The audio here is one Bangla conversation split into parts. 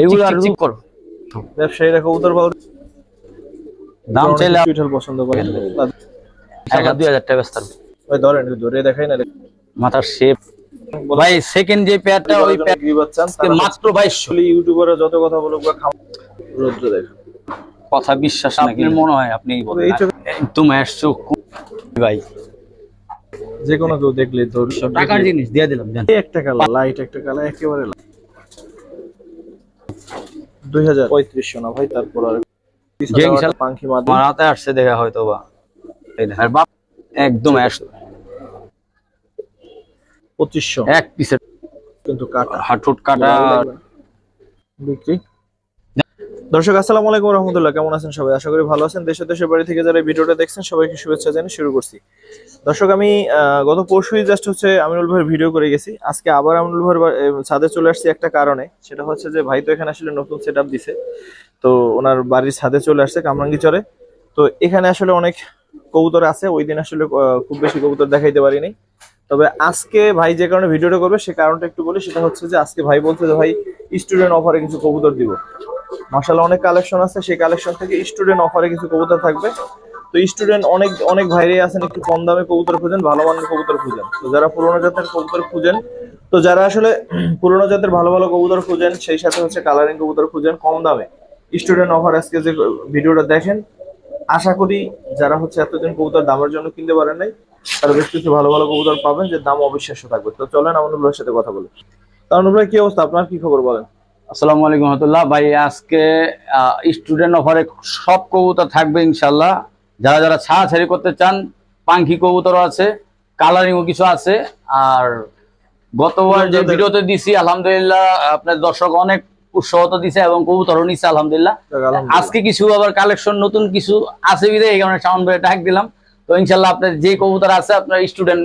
এইগুলো আর চিক করো। ব্যবসায়ীরা কবুতর পালন দাম চাইলে পছন্দ করেন এক হাজার দুই হাজার টাকা। ওই ধরেন একটু ধরে দেখাই না। মাথার শেপ ভাই সেকেন্ড যে পেয়ারটা ওই মাত্র বাইশশো। ইউটিউবাররা যত কথা বলুক বা খাম রৌদ্র দেখ কথা বিশ্বাস নাকি মনে হয় আপনি একদম আসছো ভাই। যে কোনো কেউ দেখলে ধর টাকার জিনিস দিয়ে দিলাম একটা কালার লাইট একটা কালার একেবারে দুই হাজার। পঁয়ত্রিশশো না ভাই তারপর আর আমার হাতে আসছে দেখা হয়তো বা। বাপ একদম পঁচিশশো। এক পিসের কিন্তু কাটা। হাঁটুট কাটা বিক্রি? দর্শক, আসসালামু আলাইকুম রহমতুল্লাহ। কেমন আছেন সবাই? আশা করি ভালো আছেন। দেশে দেশের বাড়ি থেকে যারা ভিডিওটা দেখছেন, সবাইকে শুভেচ্ছা জানিয়ে শুরু করছি। দর্শক, আমি গত পরশুই জাস্ট হচ্ছে আমিনুল ভাইয়ের ভিডিও করে গেছি। আজকে আবার আমিনুল ভাইয়ের ছাদে চলে আসছি একটা কারণে। সেটা হচ্ছে যে ভাই তো এখানে আসলে নতুন সেট আপ দিছে। তো ওনার বাড়ির ছাদে চলে আসছে কামরাঙ্গি চরে। তো এখানে আসলে অনেক কবুতর আছে। ওই দিন আসলে খুব বেশি কবুতর দেখাইতে পারিনি। তবে আজকে ভাই যে কারণে ভিডিওটা করবে, সে কারণটা একটু বলি। সেটা হচ্ছে যে আজকে ভাই বলছে যে, ভাই স্টুডেন্ট অফারে কিছু কবুতর দিব। মার্শাল অনেক কালেকশন আছে। সেই কালেকশন থেকে স্টুডেন্ট অফারে কিছু কবুতর থাকবে। তো স্টুডেন্ট অনেক অনেক ভাইরে আছেন একটু কম দামে কবুতর খুঁজেন, ভালো মানের কবুতর খুঁজেন। তো যারা পুরোনো জাতের কবুতর খুঁজেন, তো যারা আসলে পুরোনো জাতের ভালো ভালো কবুতর খুঁজেন, সেই সাথে হচ্ছে কালারিং কবুতর খুঁজেন কম দামে। স্টুডেন্ট অফার আজকে যে ভিডিওটা দেখেন, আশা করি যারা হচ্ছে এতদিন কবুতর দামের জন্য কিনতে পারেন নাই, তারা বেশ কিছু ভালো ভালো কবুতর পাবেন, যে দাম অবিশ্বাস্য থাকবে। তো চলেন ভাইয়ের সাথে কথা বলি। তো আমানুল ভাই, কি অবস্থা? আপনার কি খবর বলেন? আসসালামু আলাইকুম রহমতুল্লাহ। ভাই আজকে স্টুডেন্ট অফারে সব কবুতর থাকবে ইনশাল্লাহ যারা যারা ছাড়াছাড়ি করতে চান পাঙ্খি কবুতরও আছে কালারিংও কিছু আছে। আর গতবার যে ভিডিওতে দিছি আলহামদুলিল্লাহ আপনার দর্শক অনেক উৎসাহ তো দিছে এবং কবুতরও নিচ্ছে আলহামদুলিল্লাহ। আজকে কিছু আবার কালেকশন নতুন কিছু আছে বিদে এই কারণে সাউন্ড ডাক দিলাম। তো ইনশাল্লাহ আপনার যে কবুতর আছে আপনার স্টুডেন্ট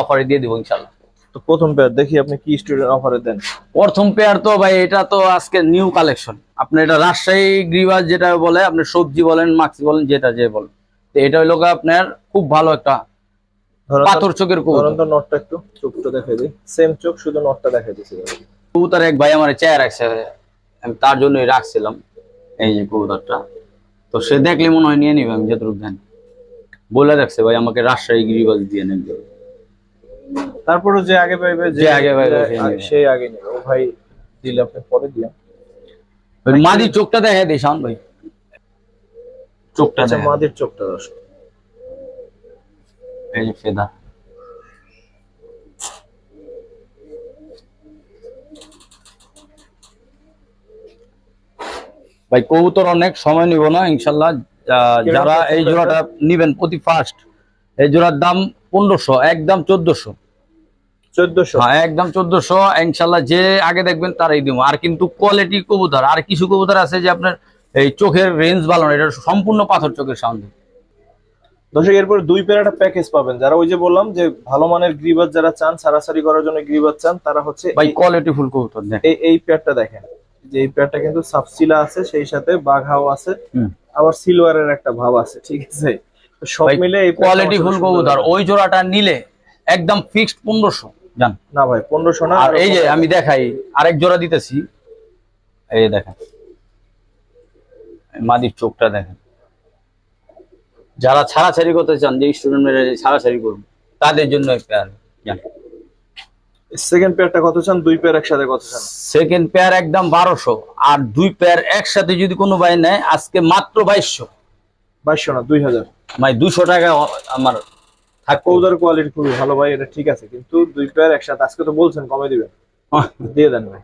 অফারে দিয়ে দিব ইনশাল্লাহ তো প্রথম পেয়ার দেখি আপনি কি স্টুডেন্ট অফারে দেন। প্রথম পেয়ার তো ভাই এটা তো আজকে নিউ কালেকশন আপনি এটা রাজশাহী গ্রিবাজ যেটা বলে আপনি সবজি বলেন মাক্সি বলেন যেটা যে বলেন। তো এটা হইল আপনার খুব ভালো একটা পাথর চোখের কবুতর। নটটা একটু চোখটা দেখাই দিই। সেম চোখ শুধু নটটা দেখাই দিছি। কবুতর এক ভাই আমার চেয়ার রাখছে আমি তার জন্যই রাখছিলাম এই যে কবুতরটা। তো সে দেখলে মনে হয় নিয়ে নিবে আমি যতটুকু জানি। বলে রাখছে ভাই আমাকে রাজশাহী গিরিবাজ দিয়ে নেবে। তারপরে যে আগে পাইবে যে আগে পাইবে। সেই আগে নেবে। ও ভাই দিলে আপনি পরে ওই মাদি চোখটা দেখে দিই শাওন ভাই। চোখটা আচ্ছা দেখে মাদের চোখটা দর্শক এই ফেদা। ভাই কবুতর অনেক সময় নিব না ইনশাল্লাহ। যারা এই জোড়াটা নিবেন প্রতি ফার্স্ট এই জোড়ার দাম পনেরোশো একদম চোদ্দশো। চোদ্দশো। হ্যাঁ একদম চোদ্দশো ইনশাল্লাহ যে আগে দেখবেন তারাই দিব। আর কিন্তু কোয়ালিটি কবুতর আর কিছু কবুতর আছে যে আপনার এই চোখের রেঞ্জ ভালো না এটা সম্পূর্ণ পাথর চোখের দর্শক এরপর দুই পেয়ার একটা প্যাকেজ পাবেন। যারা ওই যে বললাম যে ভালো মানের গ্রিবাজ যারা চান সারাসারি করার জন্য গ্রিবাজ চান তারা হচ্ছে ভাই কোয়ালিটি ফুল কবুতর এই এই পেয়ারটা দেখেন। যে এই পেয়ারটা কিন্তু সাবসিলা আছে সেই সাথে বাঘাও আছে। আবার সিলভারের একটা ভাব আছে ঠিক আছে? সব মিলে কোয়ালিটি ফুল কবুতর ওই জোড়াটা নিলে একদম ফিক্সড পনেরোশো জান। না ভাই পনেরোশো না আর এই যে আমি দেখাই আরেক জোড়া দিতেছি। এই দেখেন। মাদির চোখটা দেখেন। যারা ছাড়াছাড়ি করতে চান যে স্টুডেন্টরা ছাড়াছাড়ি করুন তাদের জন্য একটা জান। সেকেন্ড পেয়ারটা কত চান? দুই পেয়ার একসাথে কত চান? সেকেন্ড পেয়ার একদম বারোশো আর দুই পেয়ার একসাথে যদি কোনো ভাই নেয় আজকে মাত্র বাইশশো। বাইশশো না দুই হাজার। মানে দুশো টাকা আমার থাকব। কৌদার কোয়ালিটি খুবই ভালো ভাই এটা ঠিক আছে কিন্তু দুই পেয়ার একসাথে আজকে তো বলছেন কমে দিবেন। দিয়ে দেন ভাই।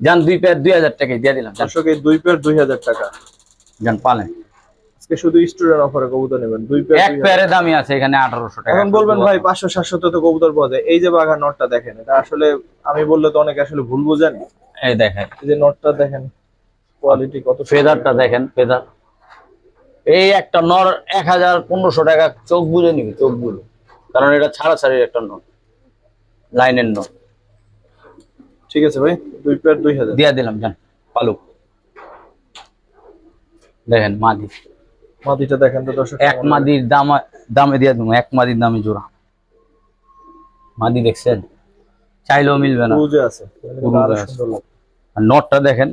যান দুই পেয়ার দুই হাজার টাকায় দিয়ে দিলাম দর্শক দুই পেয়ার দুই হাজার টাকা। যান পালেন। আজকে শুধু স্টুডেন্ট অফারে কবুতর নেবেন দুই পেয়ার এক পেয়ারের দামই আছে এখানে আঠারোশো টাকা। এখন বলবেন ভাই তো কবুতর পাওয়া যায়। এই যে বাঘা নটটা দেখেন এটা আসলে আমি বললে তো অনেকে আসলে ভুল বোঝেন। এই দেখেন। এই যে নটটা দেখেন কোয়ালিটি কত ফেদারটা দেখেন ফেদার এই একটা নর এক হাজার পনেরোশো টাকা চোখ বুঝে নিবি চোখ বুঝে কারণ এটা ছাড়া ছাড়ির একটা নর লাইনের নর। ঠিক আছে ভাই দুই পেয়ার দুই হাজার। দিয়া দিলাম জান পালুক। দেখেন মাদি। মাদিটা দেখেন তো দর্শক এক মাদির দাম দামে দিয়ে দেবো এক মাদির দামে জোড়া। মাদি দেখছেন? চাইলেও মিলবে না। বুঝে আছে। আর নটটা দেখেন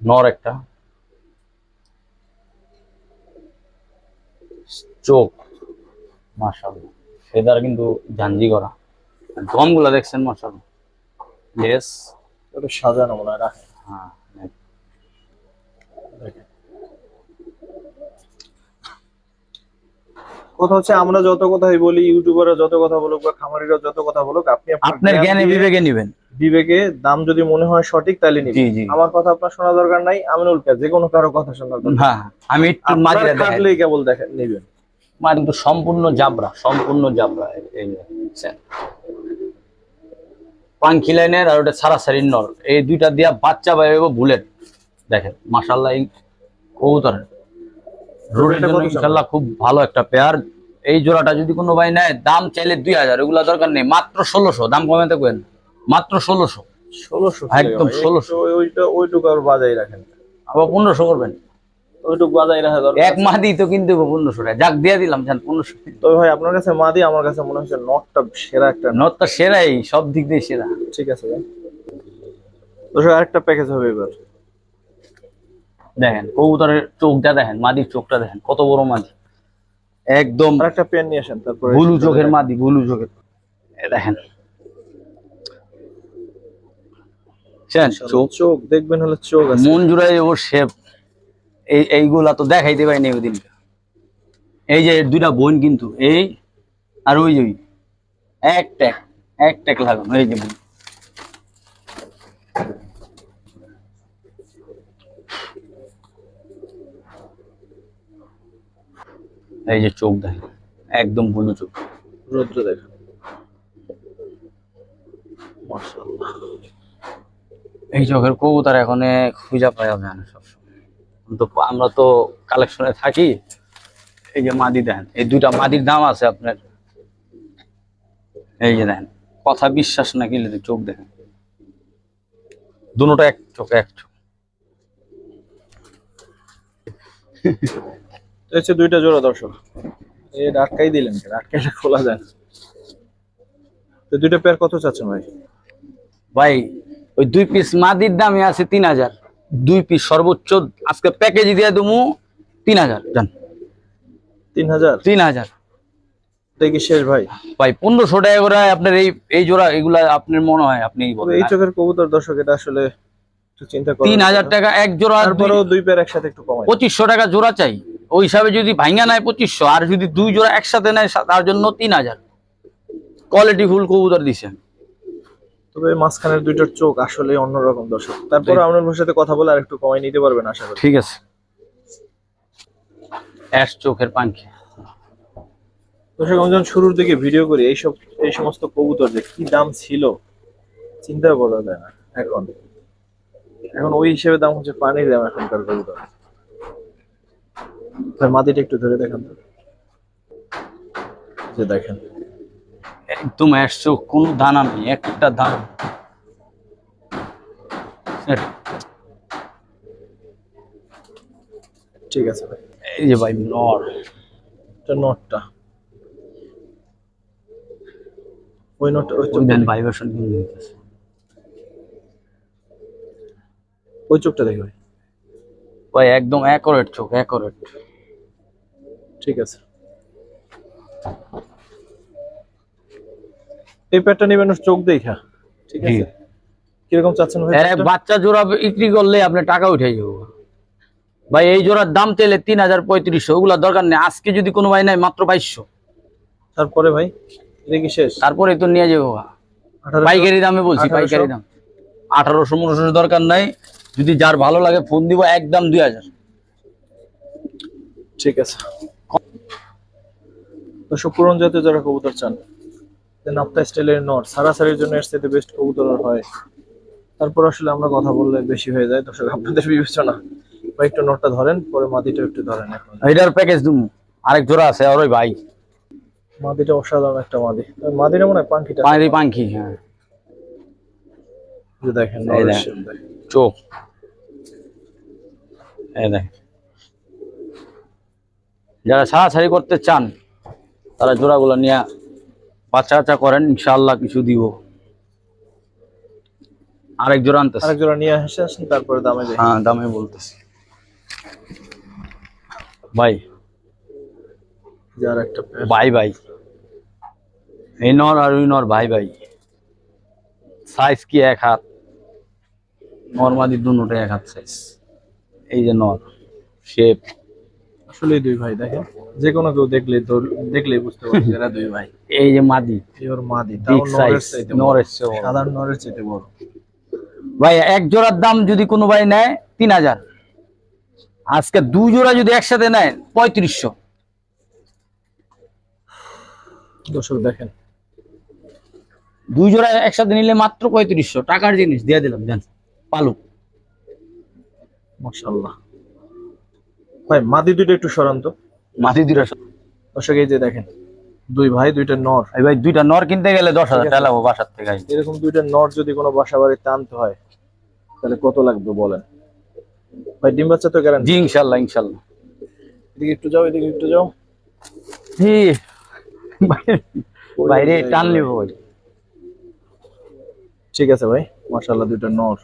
নর একটা। চোখ। মাশাআল্লাহ। ফেদার কিন্তু ঝাঞ্জি করা। দমগুলা দেখছেন মাশাআল্লাহ। লেস একটু সাজানো মনে হয় রাখে হ্যাঁ কথা হচ্ছে আমরা যত কথাই বলি ইউটিউবাররা যত কথা বলুক বা খামারিরা যত কথা বলুক আপনি আপনার জ্ঞানে বিবেকে নিবেন। বিবেকে দাম যদি মনে হয় সঠিক তাহলে নিবেন। আমার কথা আপনার শোনা দরকার নাই আমিনুল কে যে কোনো কারও কথা শোনা দরকার হ্যাঁ আমি একটু মাঝে খাটলেই কেবল দেখেন নিবেন। মা কিন্তু সম্পূর্ণ জাবরা সম্পূর্ণ জাবরা এই-। পাঙ্কি লাইনের আর ওটা সারাসারি নর এই দুইটা দিয়া বাচ্চা বাইব বুলেট। দেখেন মাশাল্লাহ এই কবুতরের। রোডের জন্য ইনশাল্লাহ খুব ভালো একটা পেয়ার এই জোড়াটা যদি কোনো ভাই নেয় দাম চাইলে দুই হাজার এগুলা দরকার নেই। মাত্র ষোলোশো দাম কমাতে কেন মাত্র ষোলোশো। ষোলোশো একদম 1600 ওইটা ওইটুকু আর বাজাই রাখেন আবার পনেরোশো করবেন। ওইটুকু বাজাই রাখা দরকার এক মাহ দিই তো কিনতে হবে পনেরোশো টাকা। যাক দিয়ে দিলাম জান পনেরোশো তবে ভাই আপনার কাছে মাদি আমার কাছে মনে হচ্ছে নটটা সেরা একটা সেরাই সব দিক দিয়ে সেরা। ঠিক আছে ভাই। দর্শক আরেকটা প্যাকেজ হবে এবার। দেখেন কবুতরের চোখটা দেখেন মাদির চোখটা দেখেন কত বড় মাদি। একদম আরেকটা পেন নিয়ে আসেন তারপরে বুলু চোখের মাদি বুলু চোখের। দেখেন? চোখ চোখ দেখবেন হলে চোখ আছে। মন জুড়াই ওর শেপ এই এইগুলা তো দেখাইতে পারিনি ওই দিনকে এই যে দুইটা বোন কিন্তু এই আর ওই যে ওই। এক ট্যাক এক ট্যাক লাগানো এই যে বোন। এই যে চোখ দেখেন একদম বুলু চোখ। রৌদ্র দেখেন। মাশাআল্লাহ। এই চোখের কবুতর এখন খুঁজা পাওয়া যায় না সবসময়। তো আমরা তো কালেকশনে থাকি। এই যে মাদি দেন এই দুইটা মাদির দাম আছে আপনার। এই যে দেখেন কথা বিশ্বাস না কিনলে চোখ দেখেন। দুটোটা এক চোখ এক চোখ। হচ্ছে দুইটা জোড়া দর্শক। এই আটকাই দিলেন কেন? আটকাইলে খোলা যায় তো দুইটা পেয়ার কত চাচ্ছেন ভাই? ভাই ওই দুই পিস মাদির দামে আছে তিন হাজার। দুই পিস সর্বোচ্চ আজকে প্যাকেজ দিয়ে দেবো তিন হাজার। জান। তিন হাজার? তিন হাজার। শেষ ভাই? ভাই পনেরোশো টাকা করে আপনার এই এই জোড়া এগুলা আপনার মনে হয় আপনি এই চোখের কবুতর দর্শক এটা আসলে তিন হাজার টাকা এক জোড়া দুই- পেয়ার একসাথে একটু কমাই। পঁচিশশো টাকা জোড়া চাই। ওই হিসাবে যদি ভাঙ্গা নেয় পঁচিশশো আর যদি দুই জোড়া একসাথে নেয় তার জন্য তিন হাজার। কোয়ালিটি ফুল কবুতর দিছে। তবে মাঝখানের দুইটার চোখ আসলে অন্যরকম দর্শক। তারপরে আপনার ভাষার সাথে কথা বলে আর একটু কমাই নিতে পারবেন আশা করি। ঠিক আছে। অ্যাশ চোখের পাঙ্খি দর্শক আমি যখন শুরুর দিকে ভিডিও করি এইসব এই সমস্ত কবুতর যে কি দাম ছিল? চিন্তা করা যায় না এখন। এখন ওই হিসেবে দাম হচ্ছে পানির দাম এখনকার কবুতর। মাটিটা একটু ধরে দেখান তো। যে দেখেন। একদম চোখ কোনো দানা নেই একটা দানা ঠিক আছে ভাই। এই যে ভাই নর। এটা নটটা। ওই নটটা ওই দেন ভাইব্রেশন কিন্তু ওই চোখটা দেখি ভাই। ভাই একদম অ্যাকোরেট চোখ অ্যাকোরেট ঠিক আছে। এই প্যাটটা নেবেন চোখ দেখা। ঠিক আছে? কীরকম চাচ্ছেন ভাই এক বাচ্চা জোড়া বিক্রি করলে আপনি টাকা উঠে যাব। ভাই এই জোড়ার দাম চাইলে তিন হাজার পঁয়ত্রিশশো ওগুলা দরকার নেই। আজকে যদি কোনো ভাই নাই মাত্র বাইশশো। তারপরে ভাই কি শেষ? তারপরে তো নিয়ে যাব? পাইকারি দামে বলছি 1800? পাইকারি দাম। আঠারোশো পনেরোশো দরকার নাই। যদি যার ভালো লাগে ফোন দিব একদম দুই হাজার। ঠিক আছে। তো সুপুরন জাতীয় যারা কবুতর চান আপটা স্টাইলের নট সারাসারির জন্য এর সাথে বেস্ট কবুতর হয়। তারপর আসলে আমরা কথা বললে বেশি হয়ে যায় দর্শক আপনাদের বিবেচনা। ভাই একটু নটটা ধরেন পরে মাদিটা একটু ধরেন এখন। এটার প্যাকেজ দিমু আরেক জোড়া আছে আর ওই ভাই। মাদিটা অসাধারণ একটা মাদি। মাদিটা মনে হয় পাঙ্কিটা। পানি পাঙ্খি হ্যাঁ। দেখেন। চোখ। যারা ছাড়াছাড়ি করতে চান তারা জোড়াগুলো নিয়ে বাচ্চা বাচ্চা করেন ইনশাল্লাহ কিছু দিব। আরেক জোড়া আনতেছি। আরেক জোড়া নিয়ে আসে আসেন তারপরে দামে হ্যাঁ দামে বলতেছি। ভাই। যার একটা। ভাই ভাই। এই নর আর ওই নর ভাই ভাই। সাইজ কি এক হাত? নর্মালি দুটোটা এক হাত সাইজ এই যে নর শেপ আসলে দুই ভাই দেখেন। যে কোনো কেউ দেখলে তো দেখলেই বুঝতে পারবে এরা দুই ভাই। এই যে মাদি। পিওর মাদি তাও নরের চাইতে। সাধারণ নরের চাইতে বড়। ভাই এক জোড়ার দাম যদি কোনো ভাই নেয় তিন হাজার। আজকে দুই জোড়া যদি একসাথে নেয় পঁয়ত্রিশশো। দর্শক দেখেন। দুই জোড়া একসাথে নিলে মাত্র পঁয়ত্রিশশো। টাকার জিনিস দিয়ে দিলাম দেন। পালু মাশাআল্লাহ। ভাই মাদি দুইটা একটু সরান্ত মাটি দুইটা দর্শক এই যে দেখেন দুই ভাই দুইটা নর। এই ভাই দুইটা নর কিনতে গেলে দশ হাজার ঠিক আছে। টাকা লাগবো বাসার থেকে এরকম দুইটা নর যদি কোনো বাসা বাড়িতে আনতে হয় তাহলে কত লাগবে বলেন? ভাই ডিম বাচ্চা তো গ্যারান্টি জি ইনশাল্লাহ ইনশাল্লাহ। এদিকে একটু যাও এদিকে একটু যাও। জি বাইরে টান নিব ভাই। ঠিক আছে ভাই মাশাআল্লাহ দুইটা নর।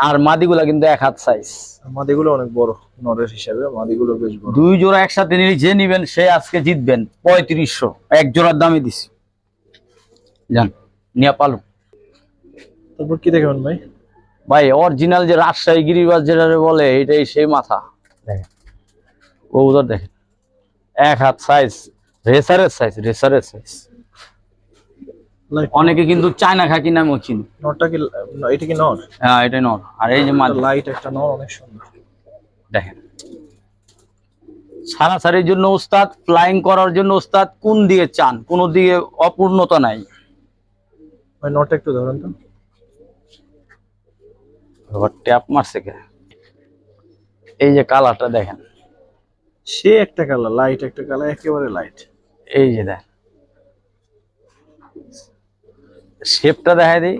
আর মাদিগুলা কিন্তু এক হাত সাইজ মাদিগুলো অনেক বড় নরের হিসাবে মাদিগুলো বেশ বড়। দুই জোড়া একসাথে নিলে যে নিবেন সে আজকে জিতবেন পঁয়ত্রিশশো। এক জোড়ার দামই দিছি। যান নিয়া পালু। তারপর কি দেখবেন ভাই? ভাই অরিজিনাল যে রাজশাহী গিরিবাজ যেটা বলে এটাই সেই মাথা। দেখেন। কবুতর দেখেন। এক হাত সাইজ রেসারের সাইজ রেসারের সাইজ অনেকে কিন্তু চায়না খাকি নামেও চিনি। নটটা কি এটা কি নর? হ্যাঁ এটা নর। আর এই যে মাদি লাইট একটা নর অনেক সুন্দর। দেখেন। সারাসারির জন্য ওস্তাদ ফ্লাইং করার জন্য ওস্তাদ কোন দিকে চান? কোন দিকে অপূর্ণতা নাই। ভাই নরটা একটু ধরেন তো। ট্যাপ মারছে কে? এই যে কালারটা দেখেন। সে একটা কালার লাইট একটা কালার একেবারে লাইট এই যে দেখ। শেপটা দেখায় দিই।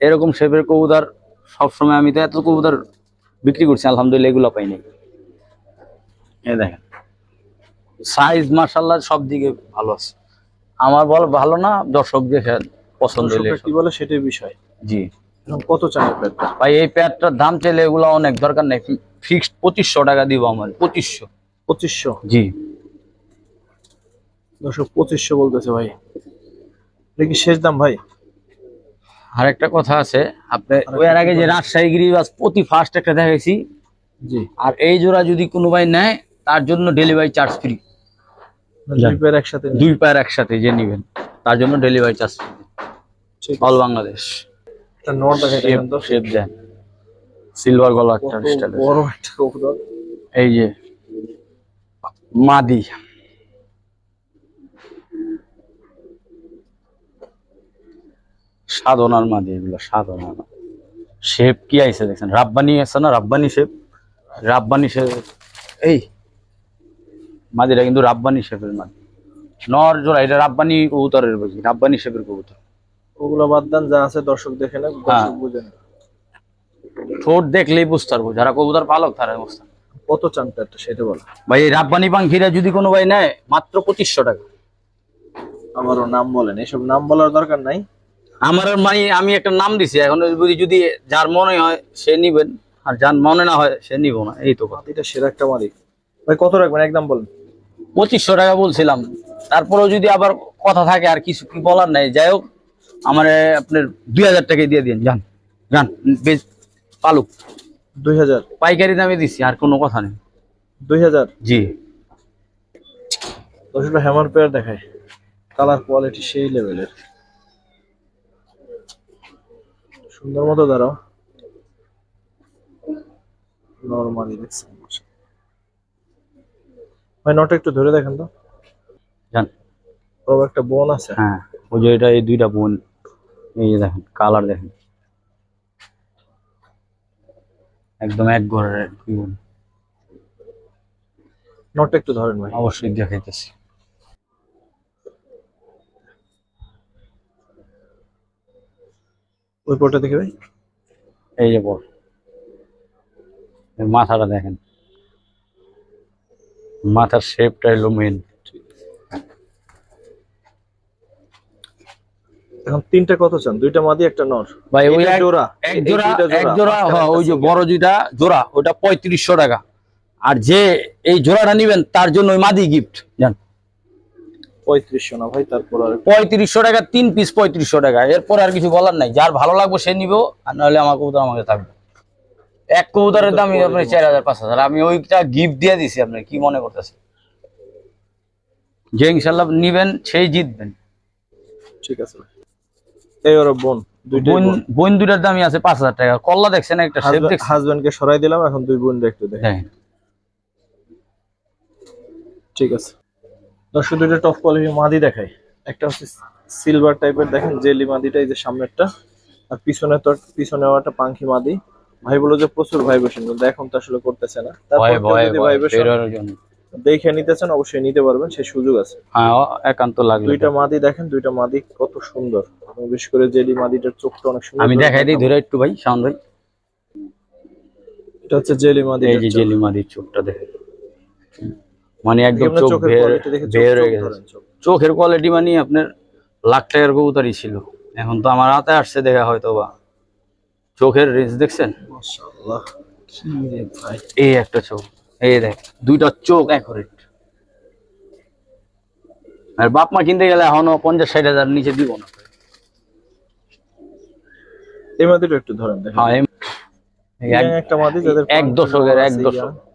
এরকম শেপের কবুতর সবসময় আমি তো এত কবুতর বিক্রি করছি আলহামদুলিল্লাহ এগুলো পাইনি এই দেখেন সাইজ মার্শাল্লাহ সব দিকে ভালো আছে। আমার বল ভালো না দর্শক দেখে পছন্দ হলে কি বলে সেটাই বিষয়। জি। কত চাই প্যাডটা? ভাই এই প্যাডটার দাম চাইলে এগুলো অনেক দরকার নেই। ফিক্সড পঁচিশশো টাকা দিব আমার পঁচিশশো। পঁচিশশো? জি। দর্শক পঁচিশশো বলতেছে ভাই। কি শেষ দাম ভাই? আর একটা কথা আছে আপনি ওই এর আগে যে রাজশাহী গিরিবাস প্রতি ফার্স্ট একটা দেখাইছি। জি। আর এই জোড়া যদি কোনো ভাই নেয় তার জন্য ডেলিভারি চার্জ ফ্রি দুই পেয়ার একসাথে দুই পায়ের একসাথে যে নিবেন তার জন্য ডেলিভারি চার্জ ফ্রি ঠিক অল বাংলাদেশ একটা নট দেখা শেপ তো শেপ দেন। সিলভার গলা একটা স্টাইল বড় একটা এই যে মাদি। সাধনার মাদি এগুলো সাধনার শেপ কি আইছে দেখছেন? রাব্বানি আছে না? রাব্বানি শেপ? রাব্বানি শেপ। এই মাদিটা কিন্তু রাব্বানি শেপের মাদি। নর জোড়া এটা রাব্বানি কবুতরের বুঝি রাব্বানি শেপের কবুতর। ওগুলো বাদ দেন যা আছে দর্শক দেখে দর্শক হ্যাঁ। বুঝে ঠোঁট দেখলেই বুঝতে পারব যারা কবুতর পালক তারা বুঝতে কত চান সেটা বলো। ভাই এই রাব্বানি পাঙ্খিরা যদি কোনো ভাই নেয় মাত্র পঁচিশশো টাকা। আমারও নাম বলেন এসব নাম বলার দরকার নাই। আমার মানে আমি একটা নাম দিছি এখন যদি যদি যার মনে হয় সে নিবেন আর যার মনে না হয় সে নিব না এই তো কথা। এটা সেরা একটা মালিক। ভাই কত রাখবেন? একদম বলেন। পঁচিশশো টাকা বলছিলাম তারপরেও যদি আবার কথা থাকে আর কিছু কি বলার নাই যাই হোক আমার আপনার দুই হাজার টাকায় দিয়ে দিন যান যান বেশ পালুক। দুই হাজার। পাইকারি দামে দিছি আর কোনো কথা নেই। দুই হাজার? জি। হ্যামার পেয়ার দেখায়। কালার কোয়ালিটি সেই লেভেলের সুন্দর মতো দাঁড়াও। নর্মালি দেখছেন ভাই নটা একটু ধরে দেখেন তো। যান তবে একটা বোন আছে। হ্যাঁ ওই যে এটা এই দুইটা বোন এই যে দেখেন কালার দেখেন। একদম এক ঘরের নটা একটু ধরেন ভাই। অবশ্যই দেখাইতেছি। ওই পোর্টটা দেখে ভাই? এই যে বল মাথাটা দেখেন। মাথার শেপটা এলো মেন এখন তিনটা কত চান? দুইটা মাদি একটা নর? ভাই ওই এক- জোড়া। এক জোড়া এক জোড়া। হ্যাঁ, ওই যে বড় যেটা জোড়া ওটা পঁয়ত্রিশশো টাকা। আর যে এই জোড়াটা নিবেন তার জন্য ওই মাদি গিফট জান? পঁয়ত্রিশশো না ভাই তারপর আর পঁয়ত্রিশশো টাকা তিন পিস পঁয়ত্রিশশো টাকা। এরপর আর কিছু বলার নাই। যার ভালো লাগবে সে নিবো আর নাহলে আমার কবুতর আমাকে থাকবে। এক কবুতরের আপনার দিব। চার হাজার পাঁচ হাজার। আমি ওইটা গিফট দিয়ে দিছি আপনি কি মনে করতেছেন? যে ইনশাল্লাহ নিবেন সেই জিতবেন। ঠিক আছে এই ওরা বোন বোন দুটার দামই আছে পাঁচ হাজার টাকা। কল্লা দেখছেন একটা হাজবেন্ড কে সরাই দিলাম এখন দুই বোন একটু দেখেন দেখেন ঠিক আছে। দর্শক দুইটা টপ কোয়ালিটির মাদি দেখাই। একটা হচ্ছে সিলভার টাইপের দেখেন জেলি মাদিটা এই যে সামনেরটা। আর পিছনে তো পিছনে একটা পাঙ্খি মাদি। ভাই বলো যে প্রচুর ভাইব্রেশন কিন্তু এখন তো আসলে করতেছে না। তারপর যদি দেখে নিতেছেন অবশ্যই নিতে পারবেন সেই সুযোগ আছে। হ্যাঁ একান্ত লাগল। দুইটা মাদি দেখেন দুইটা মাদি কত সুন্দর। বিশেষ করে জেলি মাদিটার চোখটা অনেক সুন্দর আমি দেখাই দিই ধরে একটু ভাই শাওন ভাই। এটা হচ্ছে জেলি মাদি এই যে জেলি মাদির চোখটা দেখে মানে একদম চোখ চোখের বের কোয়ালিটি হয়ে গেছে। চোখের মানে আপনার লাখ টাকার কবুতরই ছিল। এখন তো আমার হাতে আসছে দেখা হয়তো বা চোখের রেঞ্জ দেখছেন? এই একটা চোখ এই দেখ দুইটা চোখ অ্যাকুরেট আর বাপ মা কিনতে গেলে এখনও পঞ্চাশ ষাট হাজার নিচে দিব না। এই মাদিটা একটু ধরেন দেখেন। হ্যাঁ এক- দশকের এক দশক।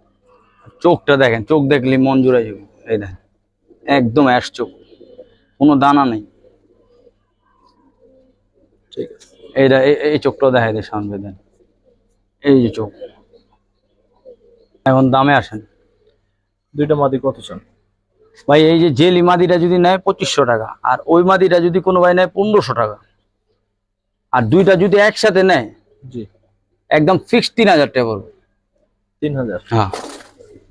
চোখটা দেখেন চোখ দেখলে মন জুড়াই যাবে। এই দেখেন একদম অ্যাশ চোখ কোনো দানা নেই। ঠিক আছে এইটা এই- চোখটাও দেখাই দেয় সামনে দেন। এই যে চোখ। এখন দামে আসেন। দুইটা মাদি কত চান? ভাই এই যে জেলি মাদিটা যদি নেয় পঁচিশশো টাকা আর ওই মাদিটা যদি কোনো ভাই নেয় পনেরোশো টাকা। আর দুইটা যদি একসাথে নেয় জি। একদম ফিক্সড তিন হাজার টাকা পড়বে। তিন হাজার। হ্যাঁ।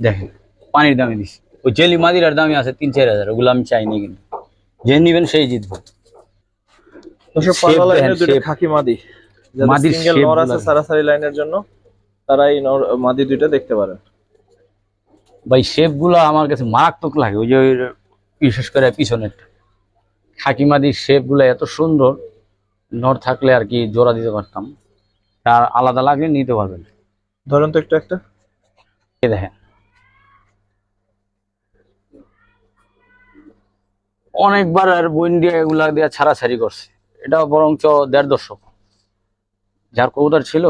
দেখেন। পানির দামে দিছি। ওই জেলি মাদিরার দামই আছে তিন চার হাজার ওগুলো আমি চাইনি কিন্তু। যে নিবেন সেই জিতবো। দর্শক Shape পাল্লা লাইনের দেখেন, দুইটা shape। খাকি মাদি। মাদির সিঙ্গেল নর আছে সারাসারি লাইনের জন্য তারা এই নর মাদি দুইটা দেখতে পারেন। ভাই আমার কাছে মারাত্মক লাগে। ওই যে ওই বিশেষ করে পিছনেরটা খাকি মাদির শেপগুলো এত সুন্দর নর থাকলে আর কি জোড়া দিতে পারতাম। আর আলাদা লাগলে নিতে পারবেন। ধরেন তো একটু একটা। দেখেন। অনেকবার আর বইন দিয়ে এগুলা দিয়ে ছাড়াছাড়ি করছে। এটা বরঞ্চ দেড় দশক। যার কবুতর ছিল।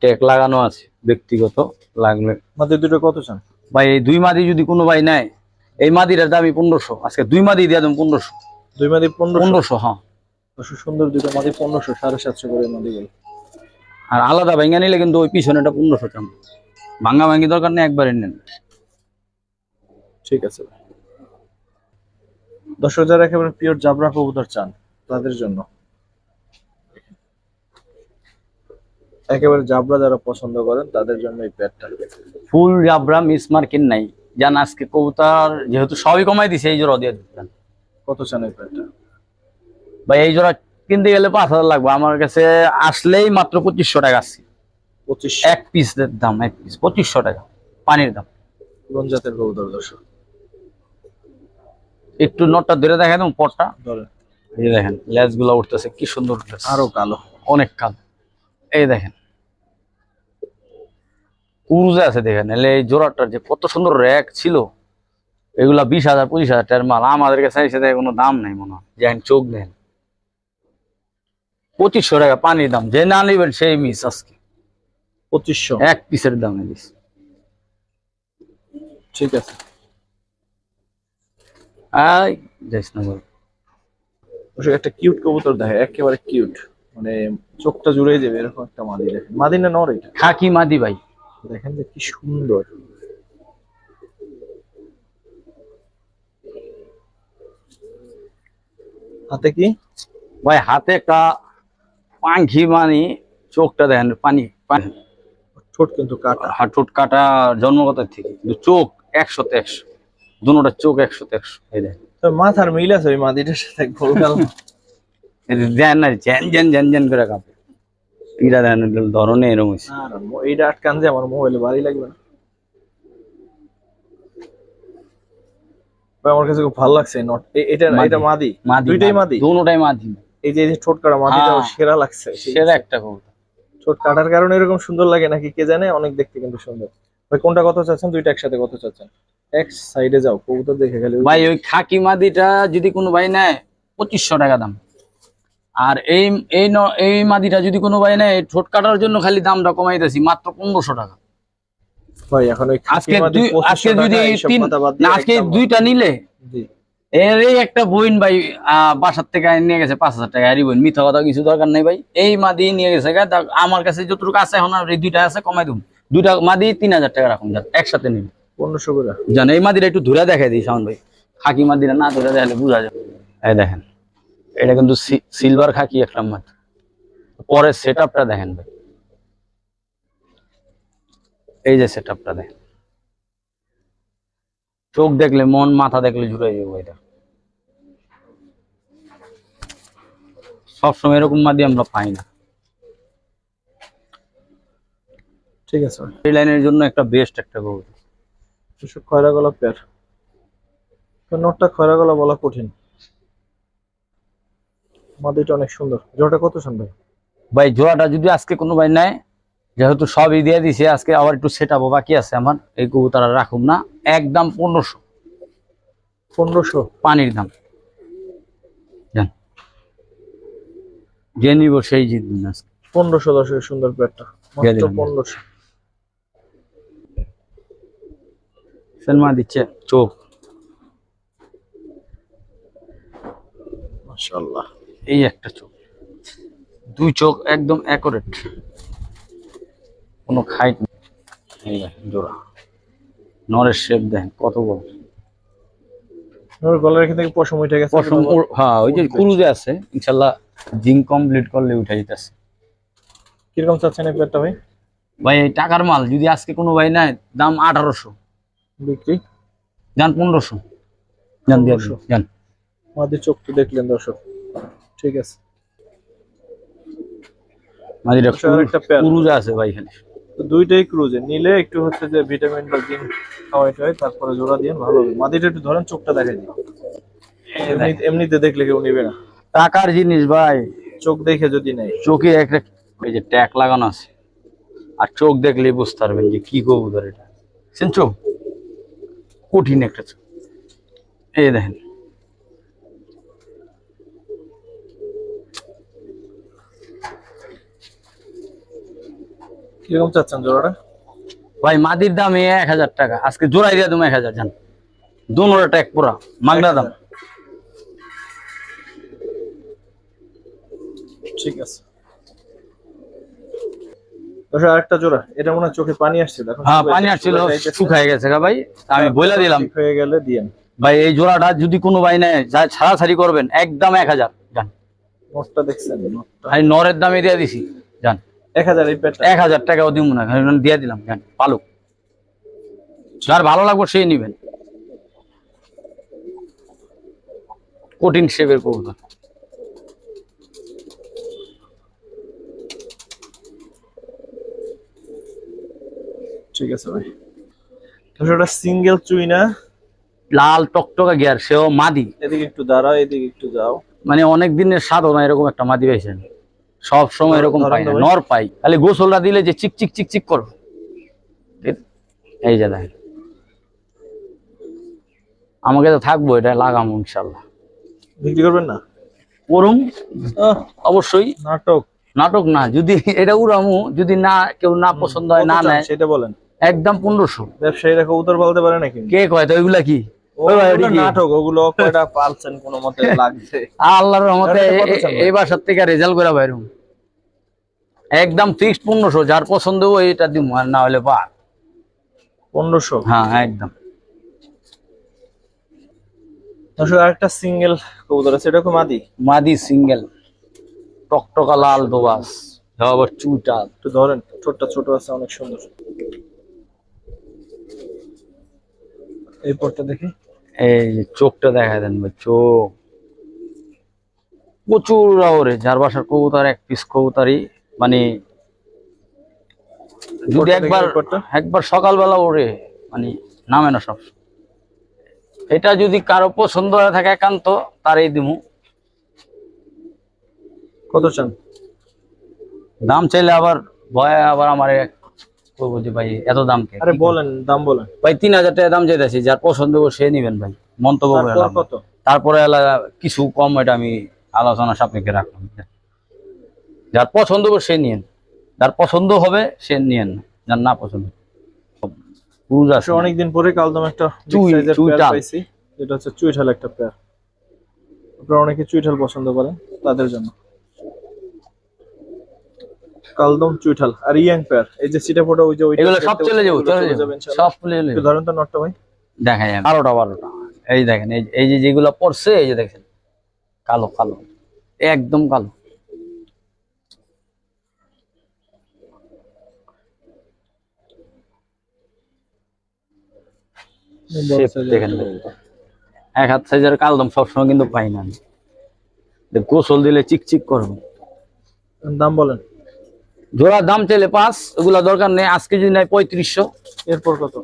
ট্যাগ লাগানো আছে ব্যক্তিগত লাগলে। মাদি দুটো কত চান? ভাই এই দুই মাদি যদি কোনো ভাই নেয় এই মাদিটার দামই পনেরোশো। আজকে দুই মাদি দিয়ে দেন পনেরোশো। দুই মাদি পনেরোশো? হ্যাঁ। সুন্দর দুটো মাদি পনেরোশো সাড়ে সাতশো করে মাদি আর আলাদা ভেঙে নিলে কিন্তু ওই পিছনেটা পনেরোশো চাম ভাঙ্গা ভাঙ্গি দরকার নেই একবারে নেন। ঠিক আছে। দর্শক যারা একেবারে পিওর জাবরা কবুতর চান তাদের জন্য। একেবারে জাবরা যারা পছন্দ করেন তাদের জন্য এই প্যাডটা। ফুল জাবরা মিস মার্কিন নাই। জান আজকে কবুতার যেহেতু সবই কমাই দিছে এই জোড়া দিয়ে দিতেন কত চান এই প্যাডটা? ভাই এই জোড়া কিনতে গেলে পাঁচ হাজার লাগবে। আমার কাছে আসলেই মাত্র পঁচিশশো টাকা আছে। পঁচিশ। এক পিস দাম এক পিস পঁচিশশো টাকা পানির দাম। কোন জাতের কবুতর দর্শক? একটু নটটা ধরে দেখেন পরটা ধরেন এই দেখেন লেজগুলা উঠতেছে কি সুন্দর উঠতেছে। আরও কালো। অনেক কাল। এই দেখেন কুরুজে আছে দেখেন এলে এই জোড়াটার যে কত সুন্দর র্যাক ছিল এগুলা বিশ হাজার পঁচিশ হাজার টাকার মাল। আমাদের কাছে দেখে কোনো দাম নেই মনে হয়। যেন চোখ দেন। পঁচিশশো টাকা পানির দাম যে না নেবেন সেই মিস আজকে। পঁচিশশো। এক পিসের দামে দিস ঠিক আছে। আই যাইস না বল। দর্শক একটা কিউট কবুতর দেখে একেবারে কিউট। মানে চোখটা জুড়ে যাবে এরকম একটা মাদি দেখেন মাদি না নর এটা? খাকি মাদি ভাই। দেখেন যে কি সুন্দর। হাতে কি? ভাই হাতে একটা পাখি মানি চোখটা দেখেন পানি পানি ঠোঁট কিন্তু কাটা। কাটা জন্মগত থেকে। কিন্তু চোখ একশোতে একশো। দুটা চোখ একশোতে একশো। এই দেখ। তো মাথার মিল আছে ওই মাদিটার সাথে গোলগাল না জ্যান জ্যান জ্যান জ্যান করে কাঁপে। পিড়া দেন ধরনে এরকম হয়েছে এইটা আটকান যে আমার মোবাইলে বাড়ি লাগবে না। আমার কাছে খুব ভালো লাগছে নট এটা মাদি। এটা মাদি। মাদি। দুইটাই মাদি। দুটোটাই মাদি। এই যে ঠোঁট মাদিটাও হ্যাঁ। সেরা লাগছে। সেরা একটা কবুতর ঠোঁট কাটার কারণে এরকম সুন্দর লাগে নাকি কে জানে? অনেক দেখতে কিন্তু সুন্দর। ভাই কোনটা কত চাচ্ছেন? দুইটা একসাথে কত চাচ্ছেন? এক সাইডে যাও কবুতর দেখে ওই- ভাই ওই খাকি মাদিটা যদি কোনো ভাই নেয় পঁচিশশো টাকা দাম। আর এই এই ন- এই মাদিটা যদি কোনো ভাই নেয় ঠোঁট কাটার জন্য খালি দামটা কমাইতেছি মাত্র পনেরোশো টাকা। ভাই এখন ওই আজকে মাদি দুই 2500 আজকে যদি আজকে দুইটা নিলে? জি এর এই একটা বইন ভাই বাসার থেকে নিয়ে গেছে পাঁচ হাজার টাকা। হারি বইন মিথ্যা কথা কিছু দরকার নেই ভাই। এই মাদি নিয়ে গেছে আমার কাছে যতটুকু আছে এখন আর এই দুইটা আছে কমাই দেবো। দুইটা মাদি তিন হাজার টাকা রাখুন একসাথে নিন। পনেরোশো করে জান এই মাদিটা একটু ধরে দেখাই দিই শাওন ভাই। খাকি মাদিটা না ধরে দেখালে বোঝা যাবে। এই দেখেন এটা কিন্তু সিলভার খাকি একটা মাছ পরের সেট দেখেন ভাই। এই যে সেট আপটা দেখেন। চোখ দেখলে মন মাথা দেখলে জুড়ে যাব এটা সবসময় এরকম মাদি আমরা পাই না। ঠিক আছে এই লাইনের জন্য একটা বেস্ট একটা গরু। খয়রা গলা পেয়ার নোটটা খয়রা গলা বলা কঠিন। মাদিটা অনেক সুন্দর। জোড়াটা কত সুন্দর ভাই জোড়াটা যদি আজকে কোনো ভাই নেয় যেহেতু সবই দিয়ে দিছে আজকে আবার একটু সেট আপও বাকি আছে আমার। এই কবুতর আর রাখুন না একদম পনেরোশো। পনেরোশো? পানির দাম। জান। যে নিব সেই জিতবেন আজকে। পনেরোশো দশের সুন্দর দিলাম। পনেরোশো। সেনমা দিচ্ছে চোখ। মাশাআল্লাহ। এই একটা চোখ। দুই চোখ একদম অ্যাকোরেট কোনো খাইট এই দেখেন জোড়া। নরের শেপ দেখেন কত বড়। ওর গলার এখান থেকে পশম উঠে গেছে। পশম হ্যাঁ ওই যে ক্রুজে আছে ইনশাল্লাহ জিং কমপ্লিট করলে উঠে যেতেছে। কীরকম চাচ্ছেন এই পেয়ারটা ভাই? ভাই এই টাকার মাল যদি আজকে কোনো ভাই নেয় দাম আঠারোশো। বিক্রি? যান পনেরোশো। যান দিয়ে দিন, 1500 যান। মাদির চোখ তো দেখলেন দর্শক। ঠিক আছে। মাদিটা আচ্ছা। আছে ভাই এখানে। তো দুইটাই ক্রুজে নিলে একটু হচ্ছে যে ভিটামিন বা জিঙ্ক খাওয়াইতে হয় তারপরে জোড়া দিয়ে ভালো হবে। মাদিটা একটু ধরেন চোখটা দেখে এমনি- এমনিতে দেখলে কেউ নিবে না। টাকার জিনিস ভাই। চোখ দেখে যদি নেয়। চোখে একটা ওই যে ট্যাগ লাগানো আছে। আর চোখ দেখলেই বুঝতে পারবেন যে কি কবুতর এটা। শুন চোখ কঠিন একটা চোখ। এই দেখেন। কীরকম চাচ্ছেন জোড়াটা? ভাই মাদির দাম এক হাজার টাকা। আজকে জোড়াই দিয়ে তুমি এক হাজার জান। দুনোটা ট্যাগ পুরা মাগনা দাম। ঠিক আছে। আরেকটা জোড়া এটা মনে হয় চোখে পানি আসছিল হ্যাঁ পানি আসছিল। শুকায় গেছে ভাই আমি বলে দিলাম। ঠিক হয়ে গেলে দিয়েন ভাই এই জোড়াটা যদি কোনো ভাই নেয় যা ছাড়াছাড়ি করবেন একদম এক হাজার নোটটা দেখছেন ভাই নরের দামে দিয়ে দিছি জান। এক হাজার এই পেটটা। এক হাজার টাকাও দিব না কারণ দিয়ে দিলাম জান পালুক। যার ভালো লাগবে সেই নিবেন। কঠিন শেপের কবুতর। ঠিক আছে ভাই। এটা সিঙ্গেল চুইনা। লাল টকটকা গিয়ার সেও মাদি। এদিকে একটু দাঁড়াও এদিকে একটু যাও। মানে অনেক দিনের সাধনা এরকম একটা মাদি পাইছেন। সব সময় এরকম পাই না নর পাই। তাহলে গোসলটা দিলে যে চিক চিক চিক চিক করো এই যে দেখেন। আমাকে তো থাকব এটা লাগামো ইনশাল্লাহ। বিক্রি করবেন না? আহ, অবশ্যই। নাটক। নাটক না যদি এটা উড়ামু যদি না কেউ না পছন্দ হয় না নেয় সেটা বলেন। একদম পনেরোশো। ব্যবসায়ীরা কবুতর বলতে পারে নাকি? কে কয় তো ওইগুলা কি? নাটক ওগুলো কয়টা পালছেন কোনো মতে লাগছে। আল্লাহর রহমতে রেজাল্ট করে বাইরুম একদম ফিক্সড পনেরোশো যার পছন্দ এটা দিব না হলে পনেরোশো? হ্যাঁ একদম। দর্শক আরেকটা সিঙ্গেল কবুতর আছে এটা মাদি? মাদি সিঙ্গেল টকটকা লাল দোবাস। আবার চুটা একটু ধরেন ছোটটা ছোট আছে অনেক সুন্দর। এই পরটা দেখি। এই যে চোখটা দেখা দেন ভাই চোখ। প্রচুর ওরে যার বাসার কবুতর এক পিস কবুতরই মানে যদি একবার একবার সকালবেলা ওরে মানে নামে না সব। এটা যদি কারও পছন্দ হয়ে থাকে একান্ত তারই দিমু। কত চান? দাম চাইলে আবার ভয়ে আবার আমার করব যে ভাই এত দাম কে? আরে বলেন দাম বলেন। ভাই তিন হাজার টাকা দাম চাইতেছি যার পছন্দ সে নিবেন ভাই মন্তব্য তারপর। কত? কিছু কম এটা আমি আলোচনা সাপেক্ষে রাখলাম। যার পছন্দ হবে সে নিয়েন। যার পছন্দ হবে সে নিয়েন। যার না পছন্দ পুরুষ আছে। অনেকদিন পরে কালদম একটা big চুই- চুইটাল। পাইছি। যেটা হচ্ছে চুইঠাল একটা পেয়ার আপনারা অনেকে চুইঠাল পছন্দ করেন তাদের জন্য। কালদম চুইঠাল আর ইয়াং পেয়ার। এই যে সিটা ফটো ওই যে ওইটা এগুলো সব চলে যাব চলে যাব সব চলে একটু যাবে ধরেন তো নটটা ভাই। দেখা যায় বারোটা বারোটা। এই দেখেন এই যে যেগুলো পড়ছে এই যে দেখেন। কালো কালো। একদম কালো। এক হাত সাইজের কালদম সবসময় কিন্তু পাই না গোসল দিলে চিকচিক করবে। দাম বলেন। জোড়া দাম চাইলে পাঁচ ওগুলা দরকার নেই। আজকে যদি নাই পঁয়ত্রিশশো। এরপর কত?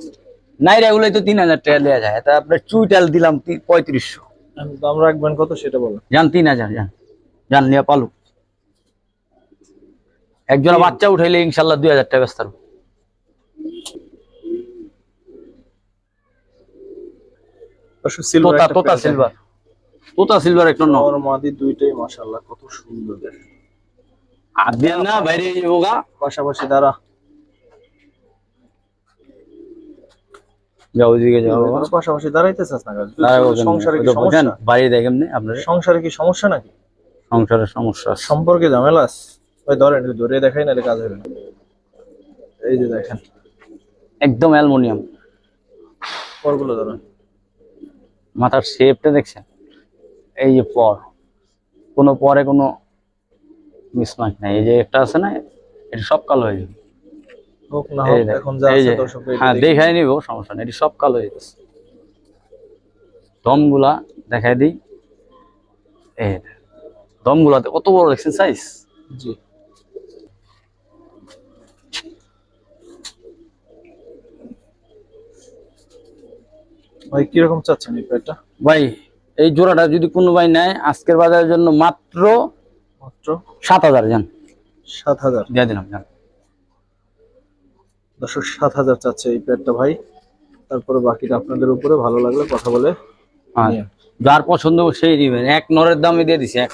নাইরা এগুলোই তো তিন হাজার টাকা দেওয়া যায়। তা আপনার চুইটাল দিলাম পঁয়ত্রিশশো। দাম রাখবেন কত সেটা বলেন। যান তিন হাজার যান। যান নিয়ে পালু। একজোড়া বাচ্চা উঠাইলে ইনশাল্লাহ দুই হাজার টাকা ব্যস্ত সিলভার তোতা সিলভার তোতা সিলভার একটা নর মাদি দুইটাই মাশাআল্লাহ কত সুন্দর দেখেন। না বাইরে পাশাপাশি দাঁড়া যাও ওইদিকে যাও পাশাপাশি না। সংসারে কি সমস্যা? বাড়ি দেখেন আপনার? সংসারে কি সমস্যা নাকি? সংসারের সমস্যা সম্পর্কে ঝামেলা ওই ধরেন ধরে দেখাই না কাজ হবে না। এই যে দেখেন। একদম অ্যালুমিনিয়াম। পরগুলো ধরেন মাথার শেপটা দেখছেন? এই যে পর। কোনো পরে কোনো মিসমাচ নাই। এই যে একটা আছে না এটা সব কালো হয়ে যাবে। হ্যাঁ দেখাই নিব সমস্যা নেই এটি সব কালো হয়ে গেছে। দমগুলা দেখাই দিই। এই দমগুলাতে কত বড় দেখছেন সাইজ জি। ভাই কীরকম চাচ্ছেন এই প্যাডটা ভাই এই জোড়াটা যদি কোনো ভাই নেয় আজকের বাজারের জন্য মাত্র মাত্র? সাত হাজার যান সাত হাজার। দিয়ে দিলাম যান দর্শক সাত হাজার চাচ্ছে এই প্যাডটা ভাই। তারপরে বাকিটা আপনাদের উপরে ভালো লাগলে কথা বলে যার পছন্দ সেই দিবেন। এক নরের দামে দিয়ে দিছি এক।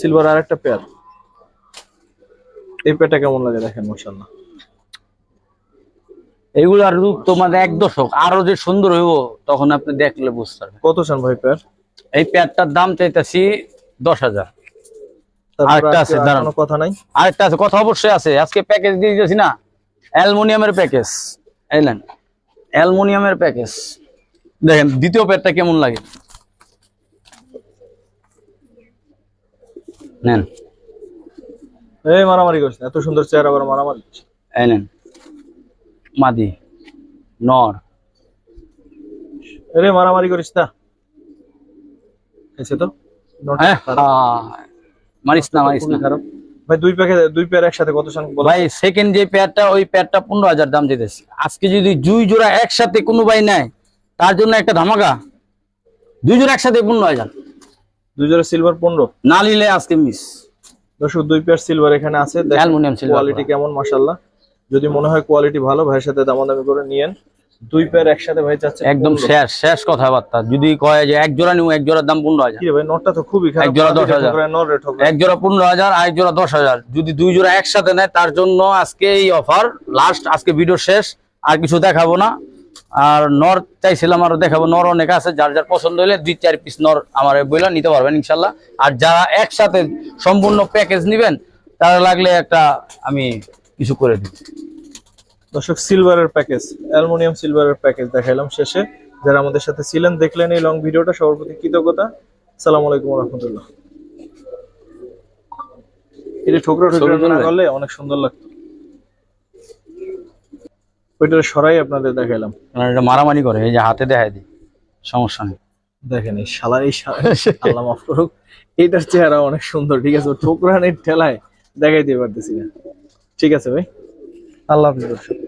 সিলভার আর একটা পেয়ার এই প্যাডটা কেমন লাগে দেখেন মাশাআল্লাহ। এইগুলার রূপ তোমাদের এক দশক। আরও যে সুন্দর হইব তখন আপনি দেখলে বুঝতে পারবেন। কত চান ভাই প্যাড এই প্যাডটার দাম চাইতেছি দশ হাজার। আরেকটা আছে, আর কথা নাই? আরেকটা আছে কথা অবশ্যই আছে। আজকে প্যাকেজ দিয়ে দিয়েছি না অ্যালুমিনিয়ামের প্যাকেজ এলেন অ্যালুমিনিয়ামের প্যাকেজ দেখেন দ্বিতীয় প্যাডটা কেমন লাগে? নেন। এই মারামারি করছে এত সুন্দর চেয়ার আবার মারামারি করছে। এই নেন। মাদি নর। আরে মারামারি করিস না। এসে তো। হ্যাঁ। মারিস না মারিস না খারাপ ভাই দুই প্যাকেট দুই পেয়ার একসাথে কত ভাই সেকেন্ড যে প্যাডটা ওই প্যাডটা পনেরো হাজার দাম দিতেছি। আজকে যদি দুই জোড়া একসাথে কোনো ভাই নেয় তার জন্য একটা ধামাকা। দুই জোড়া একসাথে পনেরো হাজার। দুই জোড়া সিলভার পনেরো? না নিলে আজকে মিস দর্শক দুই পেয়ার সিলভার এখানে আছে। অ্যালুমিনিয়াম সিলভার কোয়ালিটি কেমন মাশাল্লাহ যদি মনে হয় কোয়ালিটি ভালো ভাইয়ের সাথে দামাদামি করে নিয়েন। দুই পেয়ার একসাথে ভাই চাচ্ছে একদম শেষ শেষ কথাবার্তা। যদি কয় যে এক জোড়া নিউ এক জোড়ার দাম পনেরো হাজার। ভাই নটটা তো খুবই এক জোড়া দশ হাজার। এক জোড়া পনেরো হাজার আর এক জোড়া দশ হাজার। যদি দুই জোড়া একসাথে নেয় তার জন্য আজকে এই অফার লাস্ট আজকে ভিডিও শেষ আর কিছু দেখাবো না। আর নর চাইছিলাম আরও দেখাবো। নর অনেক আছে যার যার পছন্দ হলে দুই চার পিস নর আমার বইলা নিতে পারবেন ইনশাল্লাহ। আর যারা একসাথে সম্পূর্ণ প্যাকেজ নিবেন তারা লাগলে একটা আমি কিছু করে দিই দর্শক সিলভারের প্যাকেজ অ্যালুমিনিয়াম সিলভারের প্যাকেজ দেখাইলাম শেষে। যারা আমাদের সাথে ছিলেন দেখলেন এই লং ভিডিওটা সবার প্রতি কৃতজ্ঞতা। সালাম আলাইকুম রহমতুল্লাহ এটা ঠোকরা ঠোকরা না করলে অনেক সুন্দর লাগতো। ওইটা সরাই আপনাদের দেখাইলাম। এটা মারামারি করে এই যে হাতে দেখাই দিই সমস্যা নেই। দেখেন এই শালা এই আল্লাহ মাফ করুক এইটার চেহারা অনেক সুন্দর ঠিক আছে? ঠোকরানের ঠেলায় দেখাইতে পারতেছি না। ঠিক আছে ভাই? আল্লাহ হাফিজ দর্শক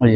ওই